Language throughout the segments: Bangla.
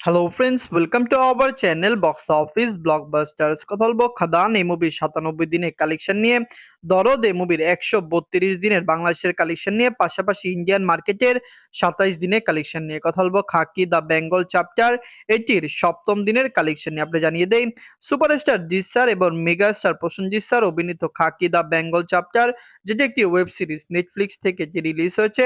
Hello friends welcome to our channel box office blockbusters কথা বলব খাদান এই মুভির সাতানব্বই দিনের কালেকশন নিয়ে। দরদ মুভির একশো বত্রিশ দিনের বাংলাদেশের কালেকশন নিয়ে, পাশাপাশি ইন্ডিয়ান মার্কেটের সাতাইশ দিনের কালেকশন নিয়ে কথা বলব। খাকি দ্য বেঙ্গল চ্যাপ্টার, এটির সপ্তম দিনের কালেকশন নিয়ে আপনি জানিয়ে দেই। সুপারস্টার জিৎ স্যার এবং মেগা স্টার প্রসেনজিৎ স্যার অভিনীত খাকি দ্য বেঙ্গল চ্যাপ্টার, যেটি একটি ওয়েব সিরিজ নেটফ্লিক্স থেকে যে রিলিজ হয়েছে।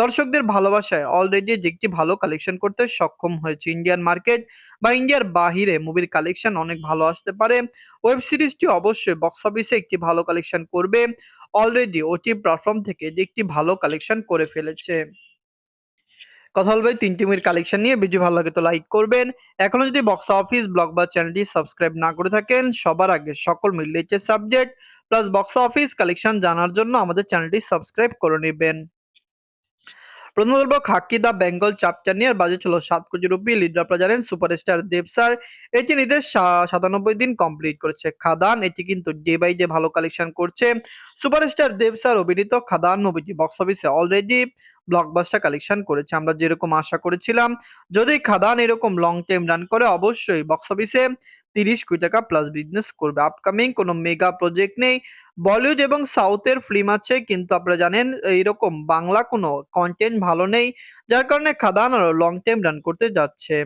দর্শকদের ভালোবাসায় অলরেডি একটি ভালো কালেকশন করতে সক্ষম হয়েছে ইন্ডিয়ান মার্কেট বা ইন্ডিয়ার বাহিরে মুভির কালেকশন অনেক ভালো আসতে পারে। ওয়েব সিরিজটি অবশ্যই বক্স অফিসে একটি ভালো কালেকশন করবে। অলরেডি ওটি প্ল্যাটফর্ম থেকে একটি ভালো কালেকশন করে ফেলেছে। কথা বলবে তিনটি মুভির কালেকশন নিয়ে। ভিডিও ভালো লাগে তো লাইক করবেন। এখনও যদি বক্স অফিস ব্লগ বা চ্যানেলটি সাবস্ক্রাইব না করে থাকেন, সবার আগে সকল related subject plus box office collection জানার জন্য আমাদের চ্যানেলটি সাবস্ক্রাইব করে নেবেন। প্রথম বলব খাকি দা বেঙ্গল চ্যাপ্টার নিয়ে বাজেট ছিল সাত কোটি রুপি। লিডার আপনারা জানেন সুপারস্টার দেব স্যার এটি নিজের সাতানব্বই দিন কমপ্লিট করেছে। খাদান এটি কিন্তু ডে বাই ডে ভালো কালেকশন করছে। সুপারস্টার দেব স্যার অভিনীত খাদান মুভিটি বক্স অফিসে অলরেডি ব্লকবাস্টার কালেকশন করেছে। আমরা যেরকম আশা করেছিলাম, যদি খাদান এরকম লং টাইম রান করে, অবশ্যই বক্স অফিসে তিরিশ কোটি টাকা প্লাস বিজনেস করবে। আপকামিং কোনো মেগা প্রজেক্ট নেই। বলিউড এবং সাউথের ফিল্ম আছে, কিন্তু আপনারা জানেন, এইরকম বাংলা কোনো কন্টেন্ট ভালো নেই, যার কারণে খাদান আরও লং টাইম রান করতে যাচ্ছে।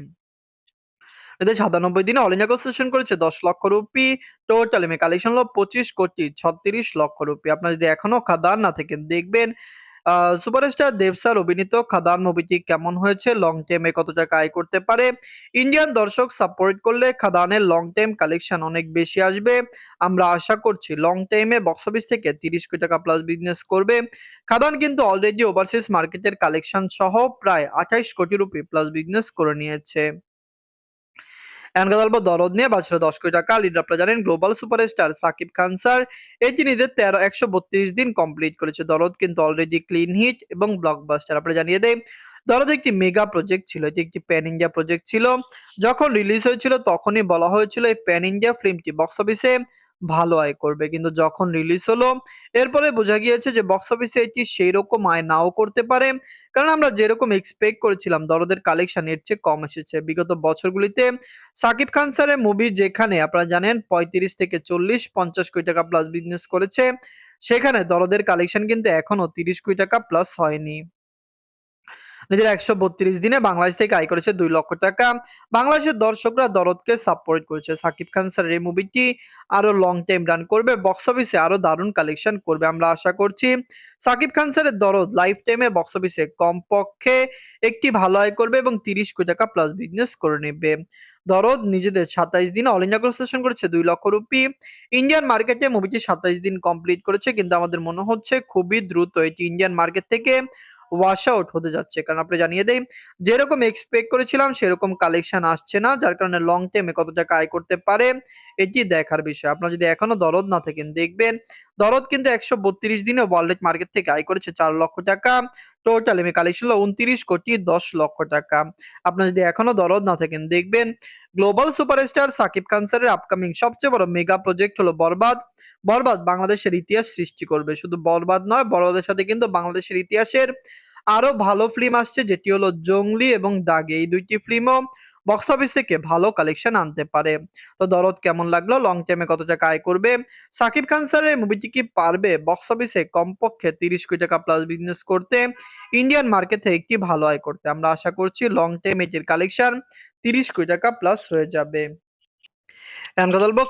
এদের সাতানব্বই দিনে অল ইন্ডিয়া করেছে দশ লক্ষ রুপি। টোটাল এমএ কালেকশন হলো পঁচিশ কোটি ছত্রিশ লক্ষ রুপি। আপনারা যদি এখনও খাদান না থাকেন দেখবেন সুপারস্টার দেব স্যার অভিনীত খাদান মুভিটি কেমন হয়েছে? লং টাইমে কত টাকা আয় করতে পারে? ইন্ডিয়ান দর্শক সাপোর্ট করলে খাদানের লং টাইম কালেকশন অনেক বেশি আসবে। আমরা আশা করছি লং টাইমে বক্স অফিস থেকে তিরিশ কোটি টাকা প্লাস বিজনেস করবে। খাদান কিন্তু অলরেডি ওভারসিজ মার্কেটের কালেকশন সহ প্রায় আঠাইশ কোটি রুপি প্লাস বিজনেস করে নিয়েছে। এখন দরদ নিয়ে বাঁচলো দশ কোটি টাকা। লিড আপনারা জানেন global superstar Shakib Khan sir এটি নিজের তেরো, একশো বত্রিশ দিন কমপ্লিট করেছে। দরদ কিন্তু অলরেডি ক্লিন হিট এবং ব্লকবাস্টার আপনারা জানিয়ে দেয় দরদ একটি মেগা প্রজেক্ট ছিল, এটি একটি প্যান ইন্ডিয়া প্রজেক্ট ছিল। যখন রিলিজ হয়েছিল, তখনই বলা হয়েছিল এই প্যান ইন্ডিয়া ফিল্মটি বক্স অফিসে ভালো আয় করবে। কিন্তু যখন রিলিজ হলো, এরপরে বোঝা গিয়েছে যে বক্স অফিসে এটি সেই রকম আয় নাও করতে পারে। কারণ আমরা যেরকম এক্সপেক্ট করেছিলাম, দরদের কালেকশন এর চেয়ে কম এসেছে। বিগত বছরগুলিতে সাকিব খান স্যারের মুভি যেখানে, আপনারা জানেন, পঁয়ত্রিশ থেকে চল্লিশ, পঞ্চাশ কোটি টাকা প্লাস বিজনেস করেছে, সেখানে দরদের কালেকশন কিন্তু এখনও তিরিশ কোটি টাকা প্লাস হয়নি। নিজের একশো বত্রিশ দিনে বাংলাদেশ থেকে আয় করেছে দুই লক্ষ টাকা। বাংলাদেশের দর্শকরা দরদকে সাপোর্ট করেছে। সাকিব খান স্যারের এই মুভিটি আরও লং টাইম রান করবে বক্স অফিসে আরও দারুণ কালেকশন করবে, আমরা আশা করছি। সাকিব খান স্যারের দরদ লাইফ টাইমে বক্স অফিসে কমপক্ষে একটি ভালো আয় করবে এবং তিরিশ কোটি টাকা প্লাস বিজনেস করে নেবে। দরদ নিজেদের সাতাইশ দিনে অল ইন্ডিয়া কনস্ট্রাকশন করেছে দুই লক্ষ রুপি। ইন্ডিয়ান মার্কেটে মুভিটি সাতাইশ দিন কমপ্লিট করেছে, কিন্তু আমাদের মনে হচ্ছে খুবই দ্রুত এটি ইন্ডিয়ান মার্কেট থেকে ওয়াশ আউট হতে যাচ্ছে। কারণ আপনি জানিয়ে দেই, যেরকম এক্সপেক্ট করেছিলাম, সেরকম কালেকশন আসছে না। যার কারণে লং টাইমে কত টাকা আয় করতে পারে, এটি দেখার বিষয়। আপনারা যদি এখনও দরদ না থাকেন, দেখবেন দরদ কিন্তু একশো বত্রিশ দিনে ওয়ার্ল্ড মার্কেট থেকে আয় করেছে চার লক্ষ টাকা। টোটাল এমএ কালেকশন হলো উনত্রিশ কোটি দশ লক্ষ টাকা। আপনার যদি এখনও দরদ না থাকেন, দেখবেন গ্লোবাল সুপারস্টার সাকিব খান স্যারের আপকামিং সবচেয়ে বড় মেগা প্রজেক্ট হলো বরবাদ। বরবাদ বাংলাদেশের ইতিহাস সৃষ্টি করবে। শুধু বরবাদ নয়, বরবাদের সাথে কিন্তু বাংলাদেশের ইতিহাসের আরও ভালো ফিল্ম আসছে, যেটি হলো জঙ্গলি এবং দাগে। এই দুইটি ফিল্মও বক্স অফিস থেকে ভালো কালেকশন আনতে পারে। তো দরদ কেমন লাগল? লং টাইমে কত টাকা আয় করবে? সাকিব খান স্যারের মুভিটি কি পারবে? বক্স অফিসে কমপক্ষে তিরিশ কোটি টাকা প্লাস বিজনেস করতে ইন্ডিয়ান মার্কেট মার্কেটে একটি ভালো আয় করতে। আমরা আশা করছি লং টাইম এটির কালেকশন তিরিশ কোটি টাকা প্লাস হয়ে যাবে।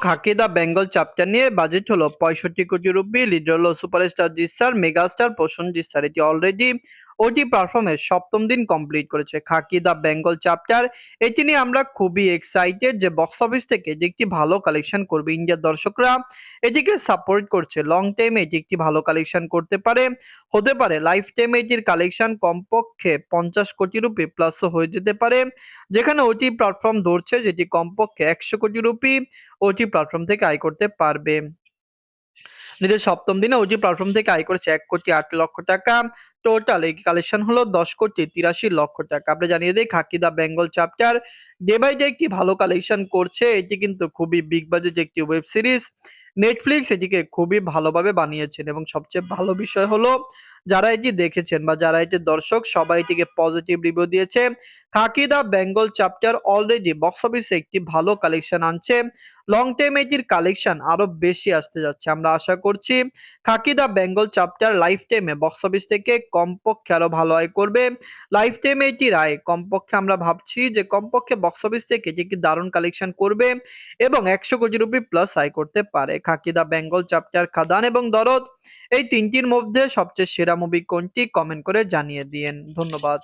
খাকি দা বেঙ্গল চ্যাপ্টার নিয়ে বাজেট হলো পঁয়ষট্টি কোটি রুপি লিডার হলো superstar Jeet sir megastar Prosenjit sir. এটি অলরেডি ওটি পারফর্মের সপ্তম দিন কমপ্লিট করেছে খাকি দা বেঙ্গল চ্যাপ্টার এটি নিয়ে আমরা খুবই এক্সাইটেড যে বক্স অফিস থেকে যে একটি ভালো কালেকশন করবে ইন্ডিয়ার দর্শকরা। এটিকে সাপোর্ট করছে লং টাইমে এটি একটি ভালো কালেকশন করতে পারে। হতে পারে লাইফ টাইমে এটির কালেকশন কমপক্ষে পঞ্চাশ কোটি রুপি প্লাসও হয়ে যেতে পারে। যেখানে ওটি প্ল্যাটফর্ম ধরছে যেটি কমপক্ষে একশো কোটি রুপি। ওটি প্ল্যাটফর্ম থেকে আয় করতে পারবে। নিজের সপ্তম দিনে ওটি প্ল্যাটফর্ম থেকে আয় করেছে এক কোটি আট লক্ষ টাকা টোটাল এই কালেকশন হলো দশ কোটি তিরাশি লক্ষ টাকা। আপনি জানিয়ে দিই Khakee the Bengal chapter day by day একটি ভালো কালেকশন করছে। এটি কিন্তু খুবই বিগ বাজেট একটি ওয়েব সিরিজ নেটফ্লিক্স এটিকে খুবই ভালোভাবে বানিয়েছেন এবং সবচেয়ে ভালো বিষয় হলো যারা এটি দেখেছেন বা যারা এটির দর্শক সবাই এটিকে পজিটিভ রিভিউ দিয়েছে। Khakee the Bengal chapter already box অফিসে একটি ভালো কালেকশন আনছে। লং টাইম এটির কালেকশন আরও বেশি আসতে যাচ্ছে। আমরা আশা করছি Khakee the Bengal chapter life টাইমে বক্স অফিস থেকে কমপক্ষে আরও ভালো আয় করবে। লাইফ টাইম এটির আয় কমপক্ষে আমরা ভাবছি যে কমপক্ষে বক্স অফিস থেকে এটি একটি দারুণ কালেকশন করবে এবং একশো কোটি রুপি প্লাস আয় করতে পারে। খাকিদা, বেঙ্গল চ্যাপ্টার খাদান এবং দরদ, এই তিনটির মধ্যে সবচেয়ে সেরা মুভি কোনটি? কমেন্ট করে জানিয়ে দিয়েন। ধন্যবাদ।